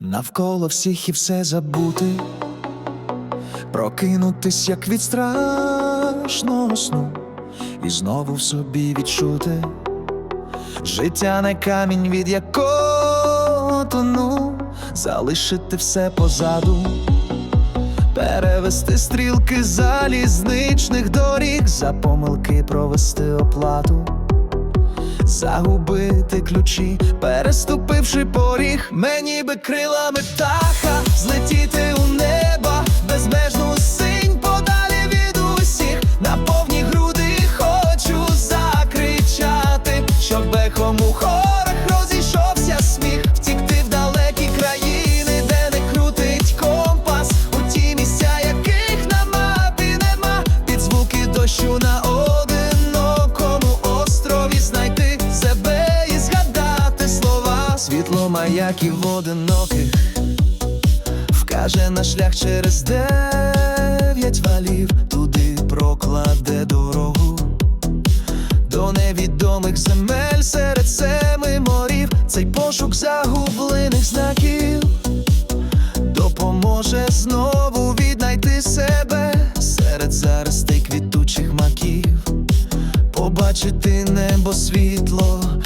навколо всіх і все забути, прокинутись, як від страшного сну, і знову в собі відчути. Життя не камінь, від якого тону, залишити все позаду. Перевести стрілки залізничних доріг, за помилки провести оплату, загубити ключі, переступивши поріг, мені би крилами птаха, злетіти у неба, безмежну синь подалі від усіх, на повні груди хочу закричати, щоб ехом у хорах розійшовся сміх, втікти в далекі країни, де не крутить компас, у ті місця, яких на мапі нема, під звуки дощу на слова, маяків одиноких вкаже на шлях через дев'ять валів, туди прокладе дорогу до невідомих земель серед семи морів. Цей пошук загублених знаків допоможе знову віднайти себе серед заростей квітучих маків, побачити небо світло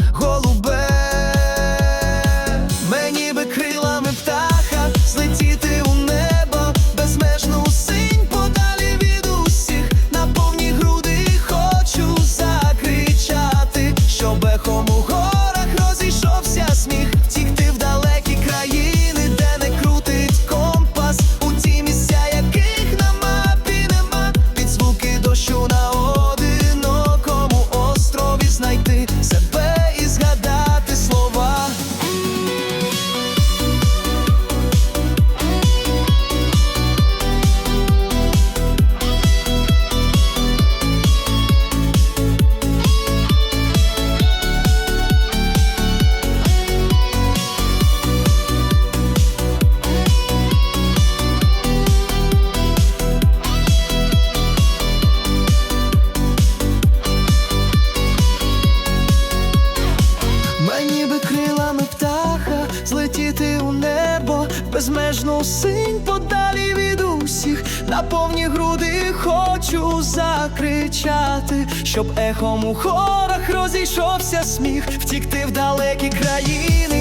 злетіти у небо, безмежну синь подалі від усіх, на повні груди хочу закричати, щоб ехом у хорах розійшовся сміх, втікти в далекі країни,